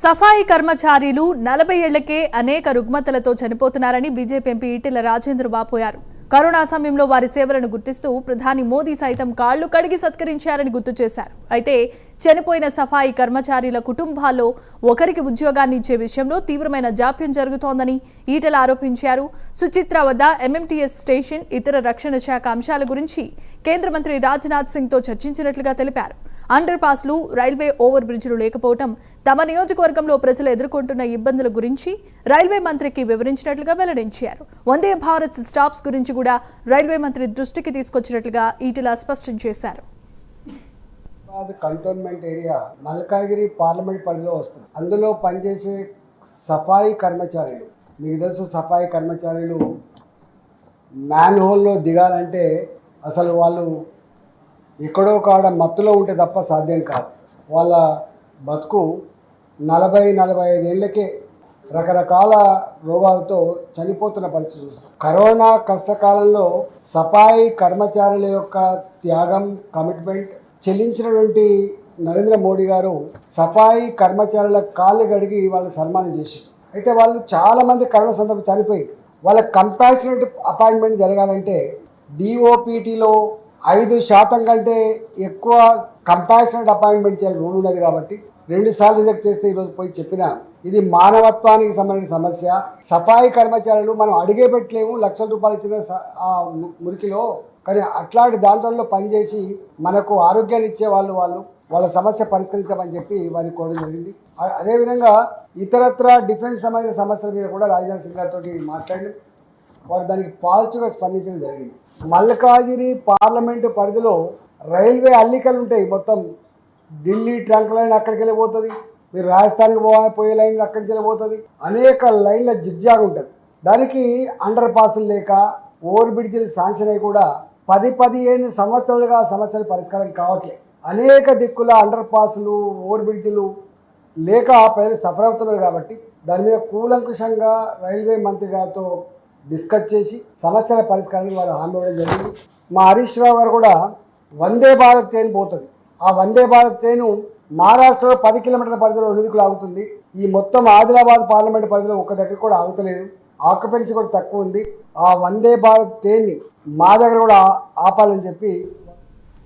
సఫాయి కర్మచారీలు నలభై ఏళ్ళకే అనేక రుగ్మతలతో చనిపోతున్నారని బీజేపీ ఎంపీ ఈటెల రాజేంద్ర వాపోయారు కరోనా సమయంలో వారి సేవలను గుర్తిస్తూ ప్రధాని మోదీ సైతం కాళ్ళు కడిగి సత్కరించారని గుర్తు చేశారు. అయితే చనిపోయిన సఫాయి కర్మచారీల కుటుంబాల్లో ఒకరికి ఉద్యోగాన్ని ఇచ్చే విషయంలో తీవ్రమైన జాప్యం జరుగుతోందని ఈటల ఆరోపించారు. సుచిత్ర వద్ద ఎంఎంటీఎస్ స్టేషన్ ఇతర రక్షణ శాఖ అంశాల గురించి కేంద్ర మంత్రి రాజ్నాథ్ సింగ్తో చర్చించినట్లుగా తెలిపారు. అండర్ పాస్లు రైల్వే ఓవర్ బ్రిడ్జ్లు లేకపోవడం తమ నియోజకవర్గంలో ప్రజలు ఎదుర్కొంటున్న ఇబ్బందుల గురించి రైల్వే మంత్రికి వివరించినట్లుగా వెల్లడించారు. వందే భారత్ స్టాప్స్ గురించి కూడా రైల్వే మంత్రి దృష్టికి తీసుకొచ్చినట్లుగా ఈటెల స్పష్టం చేశారు. కంటోన్మెంట్ ఏరియా మల్కాగిరి పార్లమెంట్ పరిధిలో వస్తుంది. అందులో పనిచేసే సఫాయి కర్మచారులు మీకు తెలుసు సఫాయి కర్మచారులు మ్యాన్ హోల్లో దిగాలంటే అసలు వాళ్ళు ఎక్కడో కాడ మత్తులో ఉంటే తప్ప సాధ్యం కాదు. వాళ్ళ బతుకు నలభై నలభై ఐదు ఏళ్ళకే రకరకాల రోగాలతో చనిపోతున్న పరిస్థితి చూస్తాం. కరోనా కష్టకాలంలో సఫాయి కర్మచారుల యొక్క త్యాగం కమిట్మెంట్ చెల్లించినటువంటి నరేంద్ర మోడీ గారు సఫాయి కర్మచారుల కాళ్ళు గడిగి వాళ్ళని సన్మానం చేశారు. అయితే వాళ్ళు చాలా మంది కరోనా సందర్భం చనిపోయి వాళ్ళ కంపాసినేట్ అపాయింట్మెంట్ జరగాలంటే డిఓపిటీలో ఐదు శాతం కంటే ఎక్కువ కంపాసినేట్ అపాయింట్మెంట్ చేయాలి రూల్ ఉన్నది కాబట్టి. రెండు సార్లు రిజెక్ట్ చేస్తే ఈరోజు పోయి చెప్పిన ఇది మానవత్వానికి సంబంధించిన సమస్య. సఫాయి కర్మచారులు మనం అడిగే పెట్టలేము లక్షల రూపాయలు ఇచ్చిన స- మురికిలో. కానీ అట్లాంటి దాంట్లో పనిచేసి మనకు ఆరోగ్యాన్ని ఇచ్చే వాళ్ళు వాళ్ళు వాళ్ళ సమస్య పరిష్కరించమని చెప్పి వారిని కోరడం జరిగింది. అదేవిధంగా ఇతరత్ర డిఫెన్స్ సంబంధించిన సమస్యల మీద కూడా రాజ్నాథ్ సింగ్ గారితో మాట్లాడి వారు దానికి పాజిటివ్గా స్పందించడం జరిగింది. మల్కాజిరి పార్లమెంటు పరిధిలో రైల్వే అల్లికలు ఉంటాయి. మొత్తం ఢిల్లీ ట్రంక్ లైన్ అక్కడికి వెళ్ళిపోతుంది. మీరు రాజస్థాన్కి పో పోయే లైన్ అక్కడికి వెళ్ళిపోతుంది. అనేక లైన్ల జిగ్జాగ్ ఉంటుంది. దానికి అండర్ పాసులు లేక ఓవర్ బ్రిడ్జిలు శాంక్షన్ అయి కూడా పది పదిహేను సంవత్సరాలుగా సమస్యలు పరిష్కారం కావట్లేదు. అనేక దిక్కుల అండర్ పాసులు ఓవర్ బ్రిడ్జిలు లేక ప్రజలు సఫర్ అవుతున్నారు కాబట్టి దాని మీద కూలంకుషంగా రైల్వే మంత్రి గారితో డిస్కస్ చేసి సమస్యల పరిష్కారానికి వారు హామీ ఇవ్వడం జరిగింది. మా హరీష్ రావు గారు కూడా వందే భారత్ ట్రైన్ పోతుంది. ఆ వందే భారత్ ట్రైన్ మహారాష్ట్రలో పది కిలోమీటర్ల పరిధిలో రెండు ఆగుతుంది. ఈ మొత్తం ఆదిలాబాద్ పార్లమెంట్ పరిధిలో ఒక్క దగ్గర కూడా ఆగుతలేదు. ఆక్యుపెన్సీ కూడా తక్కువ ఉంది. ఆ వందే భారత్ ట్రైన్ని మా దగ్గర కూడా ఆపాలని చెప్పి